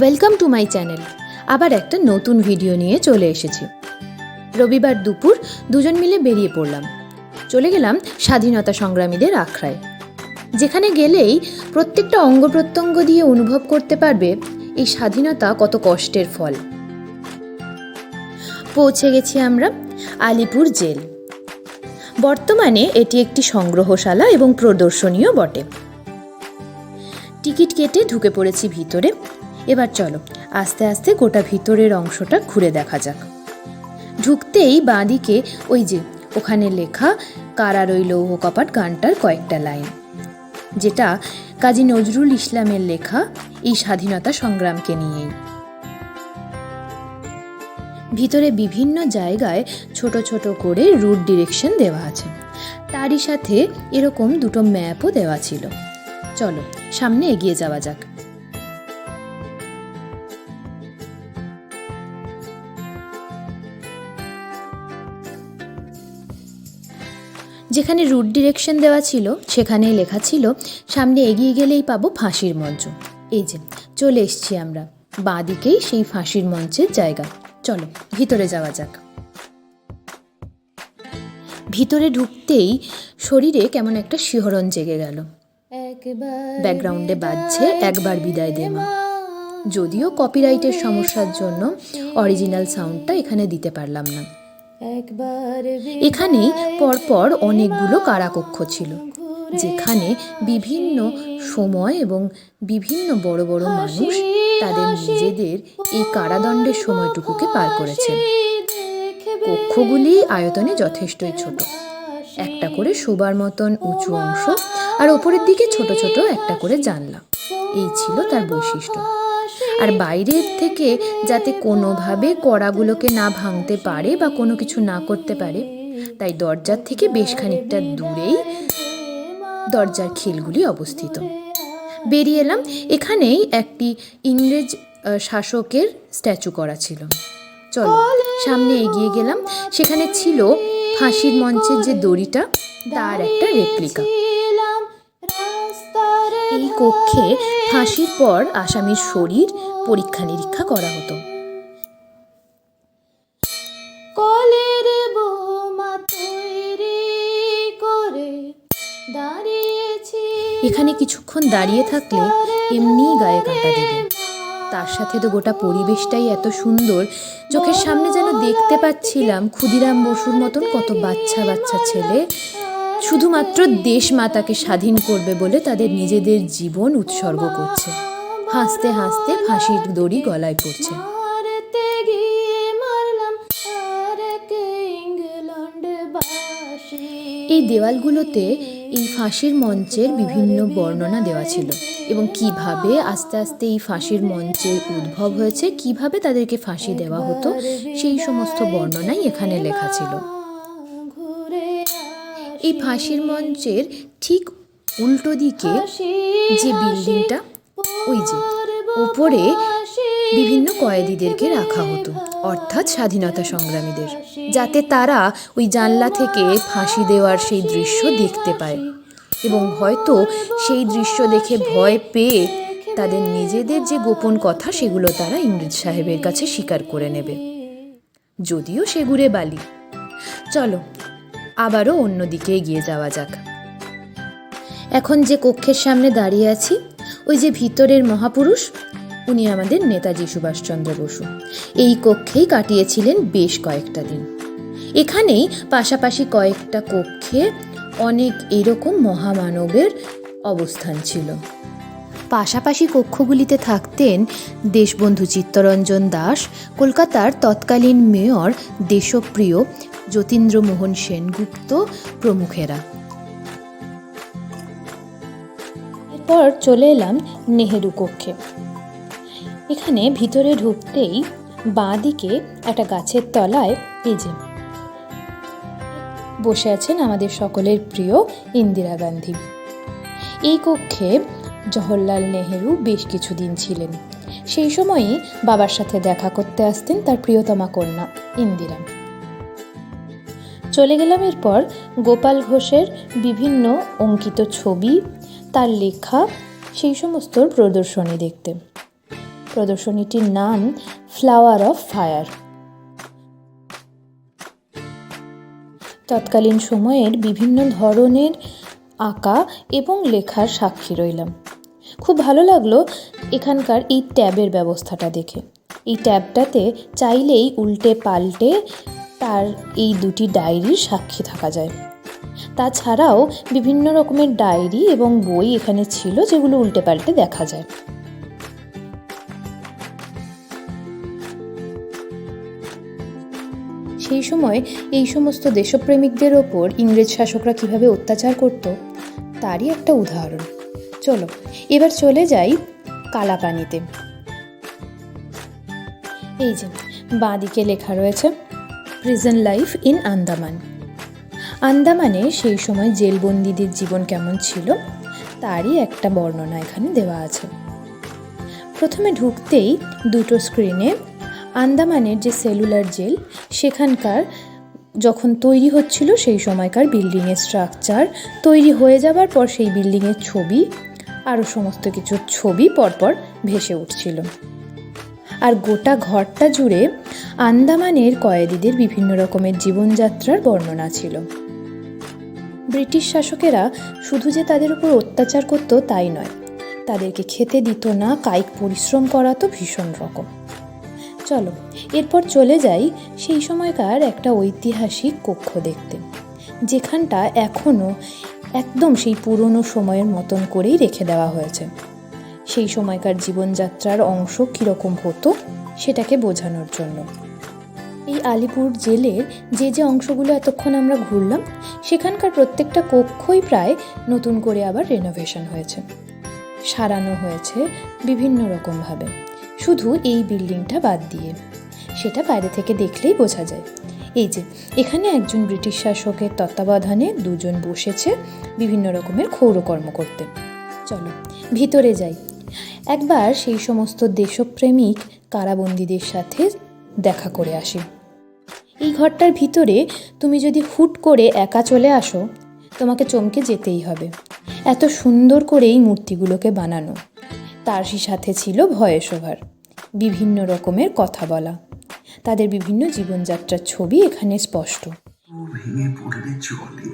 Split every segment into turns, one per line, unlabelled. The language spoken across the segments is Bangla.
ওয়েলকাম টু মাই চ্যানেল আবার একটা নতুন ভিডিও নিয়ে চলে এসেছি। রবিবার দুপুর দুজন মিলে বেরিয়ে পড়লাম। চলে গেলাম স্বাধীনতা সংগ্রামীদের আখড়ায়। যেখানে গেলেই প্রত্যেকটা অঙ্গ প্রত্যঙ্গ দিয়ে অনুভব করতে পারবে এই স্বাধীনতা কত কষ্টের ফল। পৌঁছে গেছি আমরা আলিপুর জেল। বর্তমানে এটি একটি সংগ্রহশালা এবং প্রদর্শনীয় বটে। টিকিট কেটে ঢুকে পড়েছি ভিতরে। এবার চলো, আস্তে আস্তে গোটা ভিতরের অংশটা ঘুরে দেখা যাক। ঢুকতেই বাঁদিকে ওই যে, ওখানে লেখা কারার ওই লৌহ কপাট গানটার কয়েকটা লাইন। যেটা কাজী নজরুল ইসলামের লেখা এই স্বাধীনতা সংগ্রামকে নিয়েই। ভিতরে বিভিন্ন জায়গায় ছোট ছোট করে রুট ডিরেকশন দেওয়া আছে। তারই সাথে এরকম দুটো ম্যাপও দেওয়া ছিল। চলো, সামনে এগিয়ে যাওয়া যাক। যেখানে রুট ডিরেকশন দেওয়া ছিল সেখানে লেখা ছিল সামনে এগিয়ে গেলেই পাবো ফাঁসির মঞ্চ। এই যে চলে এসছি আমরা। বাঁদিকেই সেই ফাঁসির মঞ্চের জায়গা। চলো ভিতরে যাওয়া যাক। ভিতরে ঢুকতেই শরীরে কেমন একটা শিহরণ জেগে গেল। ব্যাকগ্রাউন্ডে বাজছে একবার বিদায় দে মা। যদিও কপিরাইটের সমস্যার জন্য অরিজিনাল সাউন্ডটা এখানে দিতে পারলাম না। এখানেই পরপর অনেকগুলো কারাকক্ষ ছিল যেখানে বিভিন্ন সময় এবং বিভিন্ন বড় বড় মানুষ তাদের নিজেদের এই কারাদণ্ডের সময়টুকুকে পার করেছেন কক্ষগুলি আয়তনে যথেষ্টই ছোট। একটা করে শোবার মতন উঁচু অংশ আর ওপরের দিকে ছোট ছোট একটা করে জানলা। এই ছিল তার বৈশিষ্ট্য। আর বাইরের থেকে যাতে কোনোভাবে কড়াগুলোকে না ভাঙতে পারে বা কোনো কিছু না করতে পারে, তাই দরজার থেকে বেশ খানিকটা দূরেই দরজার খিলগুলি অবস্থিত। বেরিয়ে এলাম, এখানেই একটি ইংরেজ শাসকের স্ট্যাচু করা ছিল। চলো, সামনে এগিয়ে গেলাম, সেখানে ছিল ফাঁসির মঞ্চের যে দড়িটা, তার একটা রেপ্লিকা। এই কক্ষে ফাঁসির পর আসামির শরীর পরীক্ষা নিরীক্ষা করা হতো।
কলের বোমা তৈরি করে দাঁড়িয়েছি।
এখানে কিছুক্ষণ দাঁড়িয়ে থাকলে এমনি গায়ে কাঁটা দেবে। তার সাথে তো গোটা পরিবেশটাই এত সুন্দর চোখের সামনে যেন দেখতে পাচ্ছিলাম ক্ষুদিরাম বসুর মতন কত বাচ্চা বাচ্চা ছেলে। শুধুমাত্র দেশ মাতাকে স্বাধীন করবে বলে তাদের নিজেদের জীবন উৎসর্গ করছে। হাসতে হাসতে ফাঁসির দড়ি গলায় পড়ছে। এই দেওয়ালগুলোতে এই ফাঁসির মঞ্চের বিভিন্ন বর্ণনা দেওয়া ছিল এবং কীভাবে আস্তে আস্তে এই ফাঁসির মঞ্চের উদ্ভব হয়েছে কীভাবে তাদেরকে ফাঁসি দেওয়া হতো সেই সমস্ত বর্ণনাই এখানে লেখা ছিল। এই ফাঁসির মঞ্চের ঠিক উল্টো দিকে যে বিল্ডিংটা ওই যে উপরে বিভিন্ন কয়েদিদেরকে রাখা হতো অর্থাৎ স্বাধীনতা সংগ্রামীদের যাতে তারা ওই জানলা থেকে ফাঁসি দেওয়ার সেই দৃশ্য দেখতে পায়। এবং হয়তো সেই দৃশ্য দেখে ভয় পেয়ে তাদের নিজেদের যে গোপন কথা সেগুলো তারা ইংরেজ সাহেবের কাছে স্বীকার করে নেবে। যদিও সেগুড়ে বালি। চলো আবারও অন্যদিকে এগিয়ে যাওয়া যাক। এখন যে কক্ষের সামনে দাঁড়িয়ে আছি, ওই যে ভিতরের মহাপুরুষ, উনি আমাদের নেতাজি সুভাষচন্দ্র বসু। এই কক্ষেই কাটিয়েছিলেন বেশ কয়েকটা দিন। এখানেই পাশাপাশি কয়েকটা কক্ষে অনেক এরকম মহামানবের অবস্থান ছিল। পাশাপাশি কক্ষগুলিতে থাকতেন দেশবন্ধু চিত্তরঞ্জন দাস, কলকাতার তৎকালীন মেয়র দেশপ্রিয় যতীন্দ্রমোহন সেনগুপ্ত প্রমুখেরা। এরপর চলে এলাম নেহেরু কক্ষে। এখানে ভিতরে ঢুকতেই বাঁ দিকে একটা গাছের তলায় এই বসে আছেন আমাদের সকলের প্রিয় ইন্দিরা গান্ধী। এই কক্ষে জওহরলাল নেহেরু বেশ কিছুদিন ছিলেন। সেই সময়ই বাবার সাথে দেখা করতে আসতেন তার প্রিয়তমা কন্যা ইন্দিরা। চলে গেলাম এরপর গোপাল ঘোষের বিভিন্ন অঙ্কিত ছবি, তার লেখা, সেই সমস্ত প্রদর্শনী দেখতে। প্রদর্শনীটির নাম ফ্লাওয়ার অফ ফায়ার তৎকালীন সময়ের বিভিন্ন ধরনের আঁকা এবং লেখার সাক্ষী রইলাম। খুব ভালো লাগল এখানকার এই ট্যাবের ব্যবস্থাটা দেখে। এই ট্যাবটাতে চাইলেই উল্টে পাল্টে তার এই দুটি ডায়েরির সাক্ষী থাকা যায়। তাছাড়াও বিভিন্ন রকমের ডায়েরি এবং বই এখানে ছিল যেগুলো উল্টে পাল্টে দেখা যায়। সেই সময় এই সমস্ত দেশপ্রেমিকদের ওপর ইংরেজ শাসকরা কীভাবে অত্যাচার করত, তারই একটা উদাহরণ। চলো, এবার চলে যাই কালাপানিতে। এই যে, বাঁদিকে লেখা রয়েছে প্রিজন লাইফ ইন আন্দামান আন্দামানে সেই সময় জেলবন্দিদের জীবন কেমন ছিল, তারই একটা বর্ণনা এখানে দেওয়া আছে। প্রথমে ঢুকতেই দুটো স্ক্রিনে আন্দামানের যে সেলুলার জেল, সেখানকার যখন তৈরি হচ্ছিল সেই সময়কার বিল্ডিংয়ের স্ট্রাকচার তৈরি হয়ে যাবার পর সেই বিল্ডিংয়ের ছবি আরও সমস্ত কিছু ছবি পরপর ভেসে উঠছিল। আর গোটা ঘরটা জুড়ে আন্দামানের কয়েদিদের বিভিন্ন রকমের জীবনযাত্রার বর্ণনা ছিল। ব্রিটিশ শাসকেরা শুধু যে তাদের উপর অত্যাচার করত তাই নয়, তাদেরকে খেতে দিত না, কায়িক পরিশ্রম করাতো ভীষণ রকম। চলো, এরপর চলে যাই সেই সময়কার একটা ঐতিহাসিক কক্ষ দেখতে, যেখানটা এখনও একদম সেই পুরনো সময়ের মতন করেই রেখে দেওয়া হয়েছে। সেই সময়কার জীবনযাত্রার অংশ কীরকম হতো? সেটাকে বোঝানোর জন্য। এই আলিপুর জেলের যে যে অংশগুলো এতক্ষণ আমরা ঘুরলাম, সেখানকার প্রত্যেকটা কক্ষই প্রায় নতুন করে আবার রেনোভেশন হয়েছে। সারানো হয়েছে বিভিন্ন রকমভাবে। শুধু এই বিল্ডিংটা বাদ দিয়ে। সেটা বাইরে থেকে দেখলেই বোঝা যায়। এই যে, এখানে একজন ব্রিটিশ শাসকের তত্ত্বাবধানে দুজন বসেছে বিভিন্ন রকমের ক্ষৌরকর্ম করতে। চলো, ভিতরে যাই। একবার সেই সমস্ত দেশপ্রেমিক কারাবন্দীদের সাথে দেখা করে আসি। এই ঘরটার ভিতরে তুমি যদি হুট করে একা চলে আসো, তোমাকে চমকে যেতেই হবে। এত সুন্দর করে এই মূর্তিগুলোকে বানানো। তারই সাথে ছিল ভয়েস ওভার বিভিন্ন রকমের কথা বলা। তাদের বিভিন্ন জীবনযাত্রার ছবি এখানে স্পষ্ট।
ভেঙে পড়লে চলে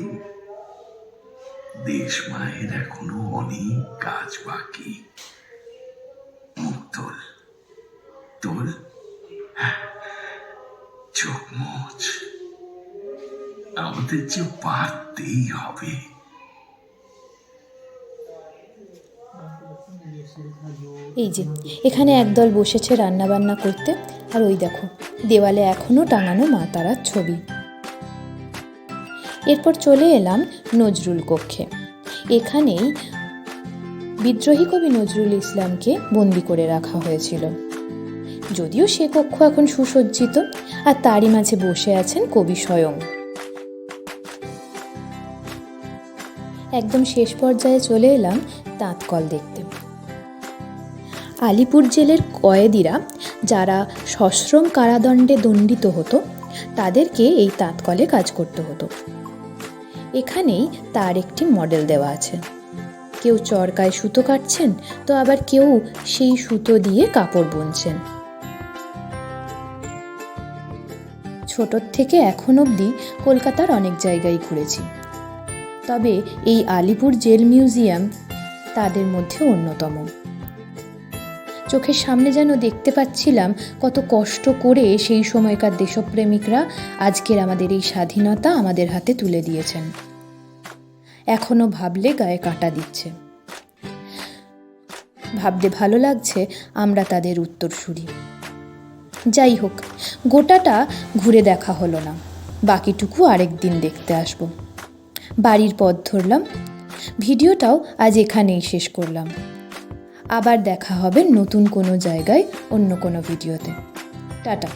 দেশ মায়ের এখনও অনেক কাজ বাকি। মুখ তোল হ্যাঁ, চোখ মোচ আমাদের যে পারতেই হবে।
এই যে এখানে একদল বসেছে রান্নাবান্না করতে। আর ওই দেখো দেওয়ালে এখনও টাঙানো মা তারার ছবি। এরপর চলে এলাম নজরুল কক্ষে। এখানেই বিদ্রোহী কবি নজরুল ইসলামকে বন্দি করে রাখা হয়েছিল। যদিও সে কক্ষ এখন সুসজ্জিত, আর তারই মাঝে বসে আছেন কবি স্বয়ং। একদম শেষ পর্যায়ে চলে এলাম তাঁতকল দেখতে। আলিপুর জেলের কয়েদিরা যারা সশ্রম কারাদণ্ডে দণ্ডিত হতো, তাদেরকে এই তাঁতকলে কাজ করতে হতো। এখানেই তার একটি মডেল দেওয়া আছে। কেউ চরকায় সুতো কাটছেন, তো আবার কেউ সেই সুতো দিয়ে কাপড় বুনছেন। ছোটোর থেকে এখন অবধি কলকাতার অনেক জায়গায় ঘুরেছি। তবে এই আলিপুর জেল মিউজিয়াম তাদের মধ্যে অন্যতম। চোখের সামনে যেন দেখতে পাচ্ছিলাম কত কষ্ট করে সেই সময়কার দেশপ্রেমিকরা আজকের আমাদের এই স্বাধীনতা আমাদের হাতে তুলে দিয়েছেন। এখনও ভাবলে গায়ে কাঁটা দিচ্ছে। ভাবতে ভালো লাগছে, আমরা তাদের উত্তরসূরি। যাই হোক, গোটাটা ঘুরে দেখা হলো না। বাকিটুকু আরেক দিন দেখতে আসব। বাড়ির পথ ধরলাম। ভিডিওটাও আজ এখানেই শেষ করলাম। আবার দেখা হবে নতুন কোনো জায়গায় অন্য কোনো ভিডিওতে। টাটা।